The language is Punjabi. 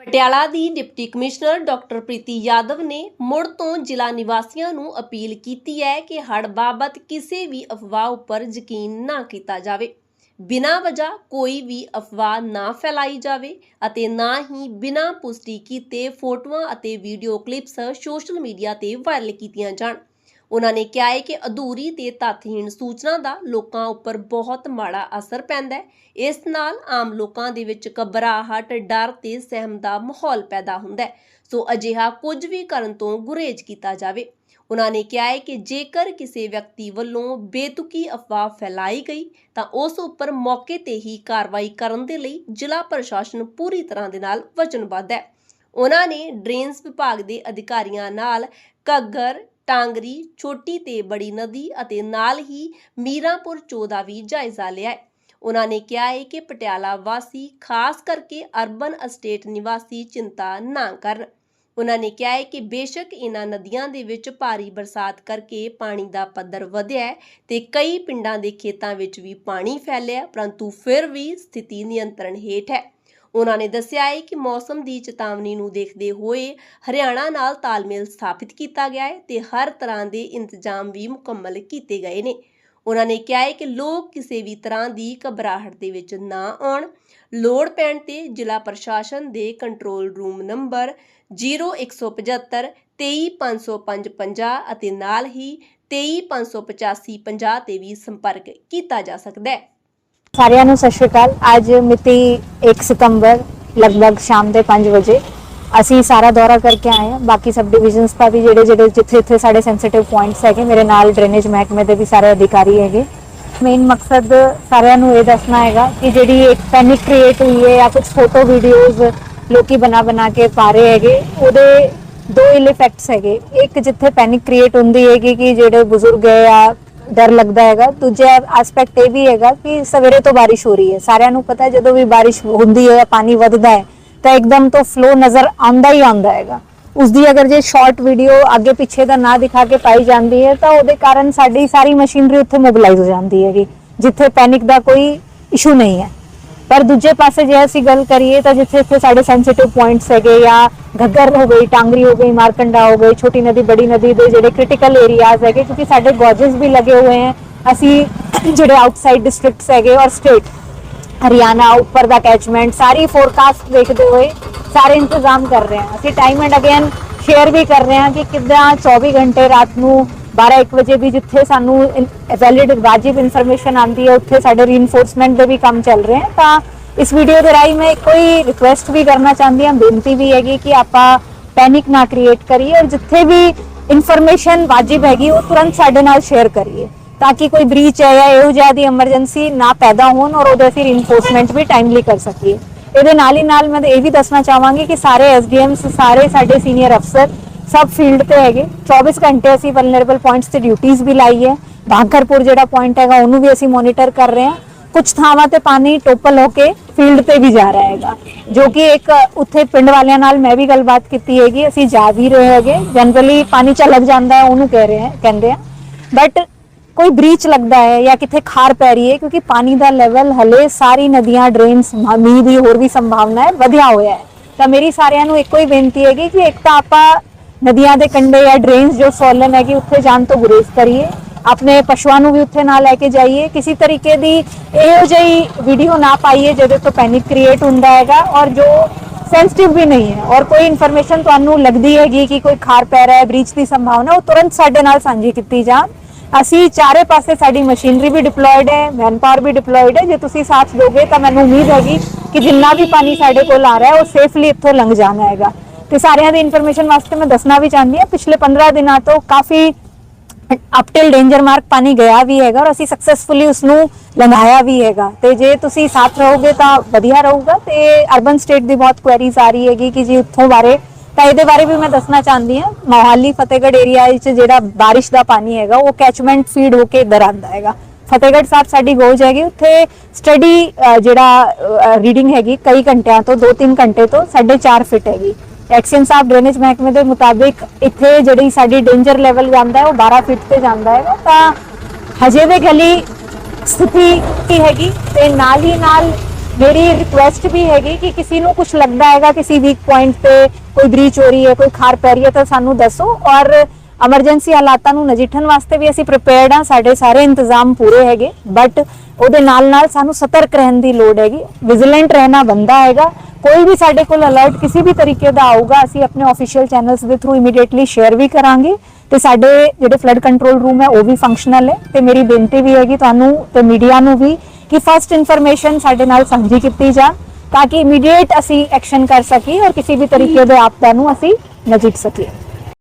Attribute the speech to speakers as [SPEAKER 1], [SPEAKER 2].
[SPEAKER 1] ਪਟਿਆਲਾ ਦੀ deputy commissioner doctor Preeti Yadav ਨੇ ਮੁੜ ਤੋਂ ਜ਼ਿਲ੍ਹਾ ਨਿਵਾਸੀਆਂ ਨੂੰ ਅਪੀਲ ਕੀਤੀ ਹੈ ਕਿ ਹੜ੍ਹ ਬਾਬਤ ਕਿਸੇ ਵੀ ਅਫਵਾਹ ਉੱਪਰ ਯਕੀਨ ਨਾ ਕੀਤਾ ਜਾਵੇ। ਬਿਨਾਂ ਵਜ੍ਹਾ ਕੋਈ ਵੀ ਅਫਵਾਹ ਨਾ ਫੈਲਾਈ ਜਾਵੇ ਅਤੇ ਨਾ ਹੀ ਬਿਨਾਂ ਪੁਸ਼ਟੀ ਕੀਤੇ ਫੋਟੋਆਂ ਅਤੇ ਵੀਡੀਓ ਕਲਿੱਪਸ ਸੋਸ਼ਲ ਮੀਡੀਆ ਤੇ ਵਾਇਰਲ ਕੀਤੀਆਂ ਜਾਣ। ਉਹਨਾਂ ਨੇ ਕਿਹਾ ਹੈ ਕਿ ਅਧੂਰੀ ਤੇ ਤੱਥਹੀਣ ਸੂਚਨਾ ਦਾ ਲੋਕਾਂ ਉੱਪਰ ਬਹੁਤ ਮਾੜਾ ਅਸਰ ਪੈਂਦਾ ਹੈ। ਇਸ ਨਾਲ ਆਮ ਲੋਕਾਂ ਦੇ ਵਿੱਚ ਘਬਰਾਹਟ, ਡਰ ਤੇ ਸਹਿਮ ਦਾ ਮਾਹੌਲ ਪੈਦਾ ਹੁੰਦਾ ਹੈ। ਸੋ ਅਜਿਹਾ ਕੁਝ ਵੀ ਕਰਨ ਤੋਂ ਗੁਰੇਜ਼ ਕੀਤਾ ਜਾਵੇ। ਉਹਨਾਂ ਨੇ ਕਿਹਾ ਹੈ ਕਿ ਜੇਕਰ ਕਿਸੇ ਵਿਅਕਤੀ ਵੱਲੋਂ ਬੇਤੁਕੀ ਅਫਵਾਹ ਫੈਲਾਈ ਗਈ, ਤਾਂ ਉਸ ਉੱਪਰ ਮੌਕੇ ਤੇ ਹੀ ਕਾਰਵਾਈ ਕਰਨ ਦੇ ਲਈ ਜ਼ਿਲ੍ਹਾ ਪ੍ਰਸ਼ਾਸਨ ਪੂਰੀ ਤਰ੍ਹਾਂ ਦੇ ਨਾਲ ਵਚਨਬੱਧ ਹੈ। ਉਹਨਾਂ ਨੇ ਡਰੇਨਸ ਵਿਭਾਗ ਦੇ ਅਧਿਕਾਰੀਆਂ ਨਾਲ ਘੱਗਰ ਟਾਂਗਰੀ ਛੋਟੀ ਤੇ ਬੜੀ ਨਦੀ ਅਤੇ ਨਾਲ ਹੀ ਮੀਰਾਂਪੁਰ ਚੋ ਦਾ ਵੀ ਜਾਇਜ਼ਾ ਲਿਆ ਹੈ। ਉਹਨਾਂ ਨੇ ਕਿਹਾ ਹੈ ਕਿ ਪਟਿਆਲਾ ਵਾਸੀ, ਖਾਸ ਕਰਕੇ ਅਰਬਨ ਅਸਟੇਟ ਨਿਵਾਸੀ ਚਿੰਤਾ ਨਾ ਕਰਨ। ਉਹਨਾਂ ਨੇ ਕਿਹਾ ਹੈ ਕਿ ਬੇਸ਼ੱਕ ਇਹਨਾਂ ਨਦੀਆਂ ਦੇ ਵਿੱਚ ਭਾਰੀ ਬਰਸਾਤ ਕਰਕੇ ਪਾਣੀ ਦਾ ਪੱਧਰ ਵਧਿਆ ਹੈ ਤੇ ਕਈ ਪਿੰਡਾਂ ਦੇ ਖੇਤਾਂ ਵਿੱਚ ਵੀ ਪਾਣੀ ਫੈਲਿਆ ਪਰੰਤੂ ਫਿਰ ਵੀ ਸਥਿਤੀ ਨਿਯੰਤਰਣ ਹੇਠ ਹੈ। ਉਹਨਾਂ ਨੇ ਦੱਸਿਆ ਹੈ ਕਿ ਮੌਸਮ ਦੀ ਚੇਤਾਵਨੀ ਨੂੰ ਦੇਖਦੇ ਹੋਏ ਹਰਿਆਣਾ ਨਾਲ ਤਾਲਮੇਲ ਸਥਾਪਿਤ ਕੀਤਾ ਗਿਆ ਹੈ ਤੇ ਹਰ ਤਰ੍ਹਾਂ ਦੇ ਇੰਤਜ਼ਾਮ ਵੀ ਮੁਕੰਮਲ ਕੀਤੇ ਗਏ ਨੇ। ਉਹਨਾਂ ਨੇ ਕਿਹਾ ਹੈ ਕਿ ਲੋਕ ਕਿਸੇ ਵੀ ਤਰ੍ਹਾਂ ਦੀ ਘਬਰਾਹਟ ਦੇ ਵਿੱਚ ਨਾ ਆਉਣ। ਲੋੜ ਪੈਣ ਤੇ ਜ਼ਿਲ੍ਹਾ ਪ੍ਰਸ਼ਾਸਨ ਦੇ ਕੰਟਰੋਲ ਰੂਮ ਨੰਬਰ 0175 23555 ਅਤੇ ਨਾਲ ਹੀ 23585 50 ਤੇ ਵੀ ਸੰਪਰਕ ਕੀਤਾ ਜਾ ਸਕਦਾ ਹੈ।
[SPEAKER 2] ਸਾਰਿਆਂ ਨੂੰ ਸਤਿ ਸ਼੍ਰੀ ਅਕਾਲ। ਅੱਜ ਮਿਤੀ 1 ਸਤੰਬਰ, ਲਗਭਗ ਸ਼ਾਮ ਦੇ 5 ਵਜੇ। ਅਸੀਂ ਸਾਰਾ ਦੌਰਾ ਕਰਕੇ ਆਏ ਹਾਂ। ਬਾਕੀ ਸਬ ਡਿਵੀਜ਼ਨਸ ਦਾ ਵੀ ਜਿਹੜੇ ਜਿਹੜੇ ਜਿੱਥੇ ਜਿੱਥੇ ਸਾਡੇ ਸੈਂਸਿਟਿਵ ਪੁਆਇੰਟਸ ਹੈਗੇ, ਮੇਰੇ ਨਾਲ ਡਰੇਨੇਜ ਮਹਿਕਮੇ ਦੇ ਵੀ ਸਾਰੇ ਅਧਿਕਾਰੀ ਹੈਗੇ। ਮੇਨ ਮਕਸਦ ਸਾਰਿਆਂ ਨੂੰ ਇਹ ਦੱਸਣਾ ਹੈਗਾ ਕਿ ਜਿਹੜੀ ਇੱਕ ਪੈਨਿਕ ਕ੍ਰੀਏਟ ਹੋਈ ਹੈ ਜਾਂ ਕੁਝ ਫੋਟੋ ਵੀਡੀਓਜ਼ ਲੋਕੀ ਬਣਾ ਬਣਾ ਕੇ ਪਾ ਰਹੇ ਹੈਗੇ, ਉਹਦੇ ਦੋ ਇਲ ਇਫੈਕਟਸ ਹੈਗੇ। ਇੱਕ ਜਿੱਥੇ ਪੈਨਿਕ ਕ੍ਰੀਏਟ ਹੁੰਦੀ ਹੈਗੀ ਕਿ ਜਿਹੜੇ ਬਜ਼ੁਰਗ ਹੈ ਜਾਂ ਡਰ ਲੱਗਦਾ ਹੈਗਾ। ਦੂਜਾ ਐਸਪੈਕਟ ਇਹ ਵੀ ਹੈਗਾ ਕਿ ਸਵੇਰੇ ਤੋਂ ਬਾਰਿਸ਼ ਹੋ ਰਹੀ ਹੈ। ਸਾਰਿਆਂ ਨੂੰ ਪਤਾ ਹੈ, ਜਦੋਂ ਵੀ ਬਾਰਿਸ਼ ਹੁੰਦੀ ਹੈ ਜਾਂ ਪਾਣੀ ਵੱਧਦਾ ਹੈ, ਤਾਂ ਇੱਕਦਮ ਤੋਂ ਫਲੋ ਨਜ਼ਰ ਆਉਂਦਾ ਹੀ ਆਉਂਦਾ ਹੈਗਾ। ਉਸ ਦੀ ਅਗਰ ਜੇ ਸ਼ਾਰਟ ਵੀਡੀਓ ਅੱਗੇ ਪਿੱਛੇ ਦਾ ਨਾ ਦਿਖਾ ਕੇ ਪਾਈ ਜਾਂਦੀ ਹੈ, ਤਾਂ ਉਹਦੇ ਕਾਰਨ ਸਾਡੀ ਸਾਰੀ ਮਸ਼ੀਨਰੀ ਉੱਥੇ ਮੋਬਿਲਾਈਜ਼ ਹੋ ਜਾਂਦੀ ਹੈਗੀ, ਜਿੱਥੇ ਪੈਨਿਕ ਦਾ ਕੋਈ ਇਸ਼ੂ ਨਹੀਂ ਹੈ। ਪਰ ਦੂਜੇ ਪਾਸੇ ਜੇ ਅਸੀਂ ਗੱਲ ਕਰੀਏ ਤਾਂ ਜਿੱਥੇ ਇੱਥੇ ਸਾਡੇ ਸੈਂਸਿਟਿਵ ਪੁਆਇੰਟਸ ਹੈਗੇ ਜਾਂ ਘੱਗਰ ਹੋ ਗਈ, ਟਾਂਗਰੀ ਹੋ ਗਈ, ਮਾਰਕੰਡਾ ਹੋ ਗਈ, ਛੋਟੀ ਨਦੀ, ਬੜੀ ਨਦੀ ਦੇ ਜਿਹੜੇ ਕ੍ਰਿਟੀਕਲ ਏਰੀਆਜ਼ ਹੈਗੇ, ਕਿਉਂਕਿ ਸਾਡੇ ਗੋਜਸ ਵੀ ਲੱਗੇ ਹੋਏ ਹੈ। ਅਸੀਂ ਜਿਹੜੇ ਆਊਟਸਾਈਡ ਡਿਸਟ੍ਰਿਕਟਸ ਹੈਗੇ ਔਰ ਸਟੇਟ ਹਰਿਆਣਾ, ਉੱਪਰ ਦਾ ਕੈਚਮੈਂਟ ਸਾਰੀ ਫੋਰਕਾਸਟ ਦੇਖਦੇ ਹੋਏ ਸਾਰੇ ਇੰਤਜ਼ਾਮ ਕਰ ਰਹੇ ਹਾਂ। ਅਸੀਂ ਟਾਈਮ ਐਂਡ ਅਗੇਨ ਸ਼ੇਅਰ ਵੀ ਕਰ ਰਹੇ ਹਾਂ ਕਿ ਕਿੱਦਾਂ 24 ਘੰਟੇ ਰਾਤ ਨੂੰ 12-1 ਵਜੇ ਵੀ ਜਿੱਥੇ ਸਾਨੂੰ ਵੈਲਿਡ ਵਾਜਿਬ ਇਨਫੋਰਮੇਸ਼ਨ ਆਂਦੀ ਹੈ, ਉੱਥੇ ਸਾਡੇ ਰੀਇਨਫੋਰਸਮੈਂਟ ਦੇ ਵੀ ਕੰਮ ਚੱਲ ਰਹੇ ਹਨ ਤਾਂ ਇਸ ਵੀਡੀਓ ਦੇ ਰਾਹੀਂ ਮੈਂ ਕੋਈ ਰਿਕੁਐਸਟ ਵੀ ਕਰਨਾ ਚਾਹੁੰਦੀ ਹਾਂ, ਬੇਨਤੀ ਵੀ ਹੈਗੀ ਕਿ ਆਪਾਂ ਪੈਨਿਕ ਨਾ ਕ੍ਰੀਏਟ ਕਰੀਏ ਔਰ ਜਿੱਥੇ ਵੀ ਇਨਫੋਰਮੇਸ਼ਨ ਵਾਜਿਬ ਹੈਗੀ, ਉਹ ਤੁਰੰਤ ਸਾਡੇ ਨਾਲ ਸ਼ੇਅਰ ਕਰੀਏ ਤਾਂ ਕਿ ਕੋਈ ਬ੍ਰੀਚ ਹੈ ਜਾਂ ਇਹੋ ਜਿਹਾ ਦੀ ਐਮਰਜੈਂਸੀ ਨਾ ਪੈਦਾ ਹੋਣ ਔਰ ਉਹਦੇ ਅਸੀਂ ਇਨਫੋਰਸਮੈਂਟ ਵੀ ਟਾਈਮਲੀ ਕਰ ਸਕੀਏ। ਇਹਦੇ ਨਾਲ ਹੀ ਨਾਲ ਮੈਂ ਇਹ ਵੀ ਦੱਸਣਾ ਚਾਹਾਂਗੀ ਕਿ ਸਾਰੇ ਐਸਡੀਐਮਸ ਸਾਰੇ ਸਾਡੇ ਸੀਨੀਅਰ ਅਫਸਰ ਸਭ ਫੀਲਡ ਤੇ ਹੈਗੇ। 24 ਘੰਟੇ ਅਸੀਂ ਵਲਨਰੇਬਲ ਪੁਆਇੰਟਸ ਤੇ ਡਿਊਟੀਆਂ ਵੀ ਲਾਈ ਹੈ। ਬਾਂਕਰਪੁਰ ਜਿਹੜਾ ਪੁਆਇੰਟ ਹੈਗਾ, ਉਹਨੂੰ ਵੀ ਅਸੀਂ ਮੋਨੀਟਰ ਕਰ ਰਹੇ ਹਾਂ। ਕੁਝ ਥਾਵਾਂ ਤੇ ਪਾਣੀ ਟੋਪਲ ਹੋ ਕੇ ਫੀਲਡ ਤੇ ਵੀ ਜਾ ਰਿਹਾ ਹੈਗਾ। ਜੋ ਕਿ ਇੱਕ ਉੱਥੇ ਪਿੰਡ ਵਾਲਿਆਂ ਨਾਲ ਮੈਂ ਵੀ ਗੱਲਬਾਤ ਕੀਤੀ ਹੈਗੀ, ਅਸੀਂ ਜਾ ਵੀ ਰਹੇ ਹੈਗੇ। ਜਨਰਲੀ ਪਾਣੀ ਚ ਜਾਂਦਾ ਹੈ, ਉਹਨੂੰ ਕਹਿ ਰਹੇ ਹੈ ਕਹਿੰਦੇ ਆ। ਬਟ ਕੋਈ ਬ੍ਰੀਚ ਲੱਗਦਾ ਹੈ ਜਾਂ ਕਿਤੇ ਖਾਰ ਪੈ ਰਹੀ ਹੈ, ਕਿਉਂਕਿ ਪਾਣੀ ਦਾ ਲੈਵਲ ਹਲੇ ਸਾਰੀ ਨਦੀਆਂ ਡਰੇਨਸ ਮੀਂਹ ਦੀ ਹੋਰ ਵੀ ਸੰਭਾਵਨਾ ਹੈ, ਵਧਿਆ ਹੋਇਆ ਹੈ। ਤਾਂ ਮੇਰੀ ਸਾਰਿਆਂ ਨੂੰ ਇੱਕੋ ਹੀ ਬੇਨਤੀ ਹੈਗੀ ਕਿ ਇੱਕ ਤਾਂ ਆਪਾਂ ਨਦੀਆਂ ਦੇ ਕੰਢੇ ਜਾਂ ਡਰੇਨਸ ਜੋ ਸੋਲਨ ਹੈਗੀ, ਉੱਥੇ ਜਾਣ ਤੋਂ ਗੁਰੇਜ਼ ਕਰੀਏ। ਆਪਣੇ ਪਸ਼ੂਆਂ ਨੂੰ ਵੀ ਉੱਥੇ ਨਾ ਲੈ ਕੇ ਜਾਈਏ। ਕਿਸੇ ਤਰੀਕੇ ਦੀ ਇਹੋ ਜਿਹੀ ਵੀਡੀਓ ਨਾ ਪਾਈਏ, ਜਿਹਦੇ ਤੋਂ ਪੈਨਿਕ ਕ੍ਰੀਏਟ ਹੁੰਦਾ ਹੈਗਾ ਔਰ ਜੋ ਸੈਂਸਿਟਿਵ ਵੀ ਨਹੀਂ ਹੈ। ਔਰ ਕੋਈ ਇਨਫੋਰਮੇਸ਼ਨ ਤੁਹਾਨੂੰ ਲੱਗਦੀ ਹੈਗੀ ਕਿ ਕੋਈ ਖਾਰ ਪੈ ਰਿਹਾ ਹੈ ਬ੍ਰੀਚ ਦੀ ਸੰਭਾਵਨਾ, ਉਹ ਤੁਰੰਤ ਸਾਡੇ ਨਾਲ ਸਾਂਝੀ ਕੀਤੀ ਜਾਣ। ਅਸੀਂ ਚਾਰੇ ਪਾਸੇ ਸਾਡੀ ਮਸ਼ੀਨਰੀ ਵੀ ਡਿਪਲੋਇਡ ਹੈ ਮੈਨ ਪਾਵਰ ਵੀ ਡਿਪਲੋਇਡ ਹੈ। ਜੇ ਤੁਸੀਂ ਸਾਥ ਦੋਗੇ ਤਾਂ ਮੈਨੂੰ ਉਮੀਦ ਹੈਗੀ ਕਿ ਜਿੰਨਾ ਵੀ ਪਾਣੀ ਸਾਡੇ ਕੋਲ ਆ ਰਿਹਾ ਹੈ, ਉਹ ਸੇਫਲੀ ਇੱਥੋਂ ਲੰਘ ਜਾਣਾ ਹੈਗਾ। ਤੇ ਸਾਰਿਆਂ ਦੀ ਇਨਫੋਰਮੇਸ਼ਨ ਵਾਸਤੇ ਮੈਂ ਦੱਸਣਾ ਵੀ ਚਾਹੁੰਦੀ ਹਾਂ, ਪਿਛਲੇ 15 ਦਿਨਾਂ ਤੋਂ ਕਾਫੀ ਅਪ ਟਿਲ ਡੇਂਜਰ ਮਾਰਕ ਪਾਣੀ ਗਿਆ ਵੀ ਹੈਗਾ ਔਰ ਅਸੀਂ ਸਕਸੈਸਫੁਲੀ ਉਸ ਨੂੰ ਲੰਘਾਇਆ ਵੀ ਹੈਗਾ। ਤੇ ਜੇ ਤੁਸੀਂ ਸਾਥ ਰਹੋਗੇ ਤਾਂ ਵਧੀਆ ਰਹੂਗਾ ਤੇ ਅਰਬਨ ਸਟੇਟ ਦੀ ਬਹੁਤ ਕੁਐਰੀਜ਼ ਆ ਰਹੀ ਹੈਗੀ ਕਿ ਜੀ ਉੱਥੋਂ ਬਾਰੇ। ਤਾਂ ਇਹਦੇ ਬਾਰੇ ਵੀ ਮੈਂ ਦੱਸਣਾ ਚਾਹੁੰਦੀ ਹਾਂ, ਮੋਹਾਲੀ, ਫਤਿਹਗੜ੍ਹ ਏਰੀਆ ਵਿੱਚ ਜਿਹੜਾ ਬਾਰਿਸ਼ ਦਾ ਪਾਣੀ ਹੈਗਾ, ਉਹ ਕੈਚਮੈਂਟ ਫੀਡ ਹੋ ਕੇ ਇੱਧਰ ਆਂਦਾ ਹੈਗਾ। ਫਤਿਹਗੜ੍ਹ ਸਾਹਿਬ ਸਾਡੀ ਗੋਜ ਹੈਗੀ, ਉੱਥੇ ਸਟੱਡੀ ਜਿਹੜਾ ਰੀਡਿੰਗ ਹੈਗੀ, ਕਈ ਘੰਟਿਆਂ ਤੋਂ 2-3 ਘੰਟੇ ਤੋਂ 4.5 ਫਿਟ ਹੈਗੀ। ਐਕਸ਼ਨ ਸਾਹਿਬ ਡਰੇਨੇਜ ਮਹਿਕਮੇ ਦੇ ਮੁਤਾਬਿਕ ਇੱਥੇ ਜਿਹੜੀ ਸਾਡੀ ਡੇਂਜਰ ਲੈਵਲ ਜਾਂਦਾ ਹੈ, ਉਹ 12 ਫਿਟ ਤੇ ਜਾਂਦਾ ਹੈ। ਤਾਂ ਹਜੇ ਵੀ ਗਲੀ ਸਥਿਤੀ ਕੀ ਹੈਗੀ? ਤੇ ਨਾਲ ਹੀ ਨਾਲ ਮੇਰੀ ਰਿਕੁਐਸਟ ਵੀ ਹੈਗੀ ਕਿ ਕਿਸੇ ਨੂੰ ਕੁਝ ਲੱਗਦਾ ਹੈਗਾ, ਕਿਸੇ ਵੀਕ ਪੁਆਇੰਟ ਤੇ ਕੋਈ ਬ੍ਰੀਚ ਹੋ ਰਹੀ ਹੈ, ਕੋਈ ਖਾਰ ਪੈ ਰਹੀ ਹੈ, ਤਾਂ ਸਾਨੂੰ ਦੱਸੋ। ਔਰ ਐਮਰਜੈਂਸੀ ਹਾਲਾਤਾਂ ਨੂੰ ਨਜਿੱਠਣ ਵਾਸਤੇ ਵੀ ਅਸੀਂ ਪ੍ਰਿਪੇਅਰਡ ਹਾਂ, ਸਾਡੇ ਸਾਰੇ ਇੰਤਜ਼ਾਮ ਪੂਰੇ ਹੈਗੇ। ਬਟ ਉਹਦੇ ਨਾਲ ਨਾਲ ਸਾਨੂੰ ਸਤਰਕ ਰਹਿਣ ਦੀ ਲੋੜ ਹੈਗੀ। ਵਿਜੀਲੈਂਟ ਰਹਿਣਾ ਬੰਦਾ ਹੈਗਾ। ਕੋਈ ਵੀ ਸਾਡੇ ਕੋਲ ਅਲਰਟ ਕਿਸੇ ਵੀ ਤਰੀਕੇ ਦਾ ਆਊਗਾ ਅਸੀਂ ਆਪਣੇ ਆਫੀਸ਼ੀਅਲ ਚੈਨਲਸ ਦੇ ਥਰੂ ਇਮੀਡੀਏਟਲੀ ਸ਼ੇਅਰ ਵੀ ਕਰਾਂਗੇ। ਤੇ ਸਾਡੇ ਜਿਹੜੇ ਫਲੱਡ ਕੰਟਰੋਲ ਰੂਮ ਹੈ ਉਹ ਵੀ ਫੰਕਸ਼ਨਲ ਹੈ। ਤੇ ਮੇਰੀ ਬੇਨਤੀ ਵੀ ਹੈਗੀ ਤੁਹਾਨੂੰ ਤੇ ਮੀਡੀਆ ਨੂੰ ਵੀ ਕਿ ਫਸਟ ਇਨਫੋਰਮੇਸ਼ਨ ਸਾਡੇ ਨਾਲ ਸਾਂਝੀ ਕੀਤੀ ਜਾ ਤਾਂ ਕਿ ਇਮੀਡੀਏਟ ਅਸੀਂ ਐਕਸ਼ਨ ਕਰ ਸਕੀਏ ਔਰ ਕਿਸੇ ਵੀ ਤਰੀਕੇ ਦੇ ਆਪਦਾ ਨੂੰ ਅਸੀਂ ਨਜਿੱਠ ਸਕੀਏ।